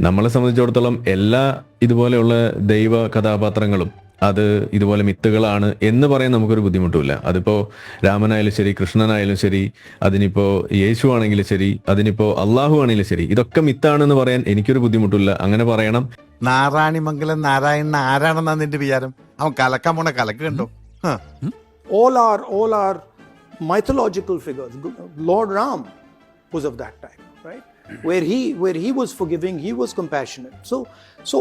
നമ്മളെ സംബന്ധിച്ചിടത്തോളം എല്ലാ ഇതുപോലെയുള്ള ദൈവ കഥാപാത്രങ്ങളും അത് ഇതുപോലെ മിത്തുകളാണ് എന്ന് പറയാൻ നമുക്കൊരു ബുദ്ധിമുട്ടുമില്ല. അതിപ്പോ രാമനായാലും ശരി കൃഷ്ണനായാലും ശരി അതിനിപ്പോ യേശു ആണെങ്കിലും ശരി അതിനിപ്പോ അള്ളാഹു ആണെങ്കിലും ശരി ഇതൊക്കെ മിത്താണെന്ന് പറയാൻ എനിക്കൊരു ബുദ്ധിമുട്ടില്ല. അങ്ങനെ പറയണം. നാരായണിമംഗലം നാരായണൻ ആരാണെന്നാ നിന്റെ വിചാരം? അവൻ കലക്കാൻ പോണ കലക്ക് കണ്ടോ? All are all are mythological figures lord Ram of that time right where he where he was forgiving he was compassionate so so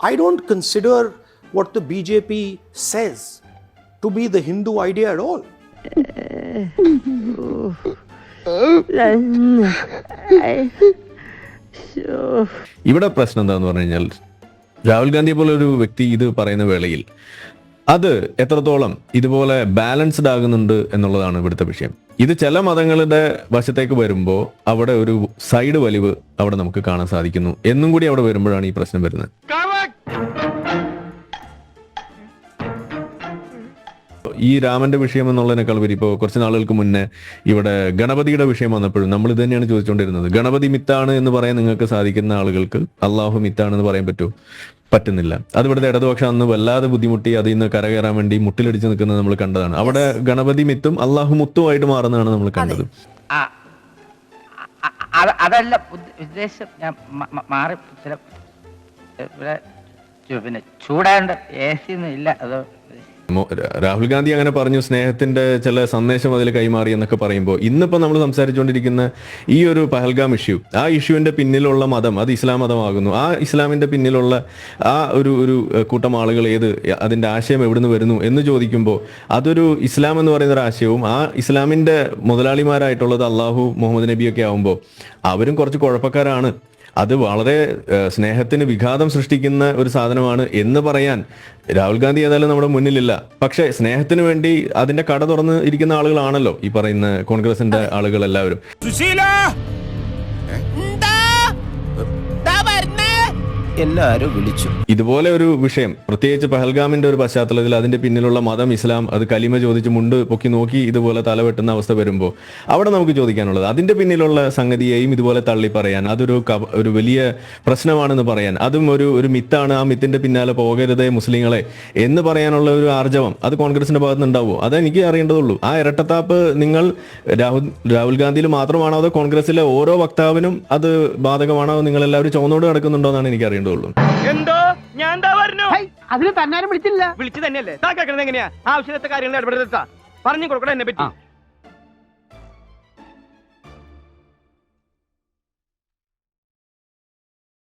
i don't consider what the bjp says to be the hindu idea at all ഇവിടെ പ്രശ്നം എന്താന്ന് പറഞ്ഞു കഴിഞ്ഞാൽ രാഹുൽ ഗാന്ധിയെ പോലെ ഒരു വ്യക്തി ഇത് പറയുന്ന വേളയിൽ അത് എത്രത്തോളം ഇതുപോലെ ബാലൻസ്ഡ് ആകുന്നുണ്ട് എന്നുള്ളതാണ് ഇവിടുത്തെ വിഷയം. ഇത് ചില മതങ്ങളുടെ വശത്തേക്ക് വരുമ്പോൾ അവിടെ ഒരു സൈഡ് വലിവ് അവിടെ നമുക്ക് കാണാൻ സാധിക്കുന്നു. എന്നും കൂടി അവിടെ വരുമ്പോഴാണ് ഈ പ്രശ്നം വരുന്നത്. ഈ രാമന്റെ വിഷയം എന്നുള്ളതിനേക്കാൾ വരി ഇപ്പോൾ കുറച്ച് നാളുകൾക്ക് മുന്നേ ഇവിടെ ഗണപതിയുടെ വിഷയം വന്നപ്പോഴും നമ്മൾ ഇത് തന്നെയാണ് ചോദിച്ചുകൊണ്ടിരുന്നത്. ഗണപതി മിത്താണ് എന്ന് പറയാൻ നിങ്ങൾക്ക് സാധിക്കുന്ന ആളുകൾക്ക് അള്ളാഹു മിത്താണ് എന്ന് പറയാൻ പറ്റുമോ? പറ്റുന്നില്ല. അത് ഇവിടുത്തെ ഇടതുപക്ഷ അന്ന് വല്ലാതെ ബുദ്ധിമുട്ടി അതിൽ നിന്ന് കരകയറാൻ വേണ്ടി മുട്ടിലടിച്ച് നിൽക്കുന്നത് നമ്മൾ കണ്ടതാണ്. അവിടെ ഗണപതി മിത്തും അള്ളാഹു മുത്തുമായിട്ട് മാറുന്നതാണ് നമ്മൾ കണ്ടത്. അതല്ല ഉദ്ദ- ഉദ്ദേശം ഞാൻ മാറി ചില ഇവിടെ പിന്നെ ചൂടാണ്ട് എ സി ഒന്നും ഇല്ല. അതോ രാഹുൽ ഗാന്ധി അങ്ങനെ പറഞ്ഞു സ്നേഹത്തിന്റെ ചില സന്ദേശം അതിൽ കൈമാറി എന്നൊക്കെ പറയുമ്പോൾ ഇന്നിപ്പോ നമ്മൾ സംസാരിച്ചുകൊണ്ടിരിക്കുന്ന ഈ ഒരു പഹൽഗാം ഇഷ്യൂ ആ ഇഷ്യൂവിന്റെ പിന്നിലുള്ള മതം അത് ഇസ്ലാം മതമാകുന്നു. ആ ഇസ്ലാമിന്റെ പിന്നിലുള്ള ആ ഒരു ഒരു കൂട്ടം ആളുകൾ ഏത് അതിന്റെ ആശയം എവിടുന്ന് വരുന്നു എന്ന് ചോദിക്കുമ്പോൾ അതൊരു ഇസ്ലാം എന്ന് പറയുന്ന ഒരു ആശയവും ആ ഇസ്ലാമിന്റെ മുതലാളിമാരായിട്ടുള്ളത് അള്ളാഹു മുഹമ്മദ് നബിയൊക്കെ ആവുമ്പോൾ അവരും കുറച്ച് കുഴപ്പക്കാരാണ്. അത് വളരെ സ്നേഹത്തിന് വിഘാതം സൃഷ്ടിക്കുന്ന ഒരു സാധനമാണ് എന്ന് പറയാൻ രാഹുൽ ഗാന്ധി ഏതായാലും നമ്മുടെ മുന്നിലില്ല. പക്ഷേ സ്നേഹത്തിന് വേണ്ടി അതിന്റെ കട തുറന്ന് ഇരിക്കുന്ന ആളുകളാണല്ലോ ഈ പറയുന്ന കോൺഗ്രസിന്റെ ആളുകൾ എല്ലാവരും എല്ലാരും വിളിച്ചു. ഇതുപോലെ ഒരു വിഷയം പ്രത്യേകിച്ച് പഹൽഗാമിന്റെ ഒരു പശ്ചാത്തലത്തിൽ അതിന്റെ പിന്നിലുള്ള മതം ഇസ്ലാം അത് കലിമ ചോദിച്ച് മുണ്ട് പൊക്കി നോക്കി ഇതുപോലെ തലവെട്ടുന്ന അവസ്ഥ വരുമ്പോൾ അവിടെ നമുക്ക് ചോദിക്കാനുള്ളത് അതിന്റെ പിന്നിലുള്ള സംഗതിയെയും ഇതുപോലെ തള്ളി പറയാൻ അതൊരു ഒരു വലിയ പ്രശ്നമാണെന്ന് പറയാൻ അതും ഒരു ഒരു മിത്താണ് ആ മിത്തിന്റെ പിന്നാലെ പോകരുതേ മുസ്ലിങ്ങളെ എന്ന് പറയാനുള്ള ഒരു ആർജവം അത് കോൺഗ്രസിന്റെ ഭാഗത്ത് നിന്ന് ഉണ്ടാവുമോ അത് എനിക്ക് അറിയേണ്ടതുള്ളൂ. ആ ഇരട്ടത്താപ്പ് നിങ്ങൾ രാഹുൽ രാഹുൽ ഗാന്ധിയിൽ മാത്രമാണോ അതോ കോൺഗ്രസിലെ ഓരോ വക്താവിനും അത് ബാധകമാണോ? നിങ്ങൾ എല്ലാവരും ചുവന്നോട് കിടക്കുന്നുണ്ടോ എന്നാണ് എനിക്ക് അറിയേണ്ടതുള്ളൂ എന്തോ? ഞാൻ എന്താ പറഞ്ഞു? അതിന് തന്നാരും വിളിച്ചില്ല. വിളിച്ചു തന്നെയല്ലേ? താ കേൾക്കുന്നത് എങ്ങനെയാ? ആവശ്യത്തെ കാര്യങ്ങൾ ഇടപെടുത്താ പറഞ്ഞു കൊടുക്കണം എന്നെ പറ്റി.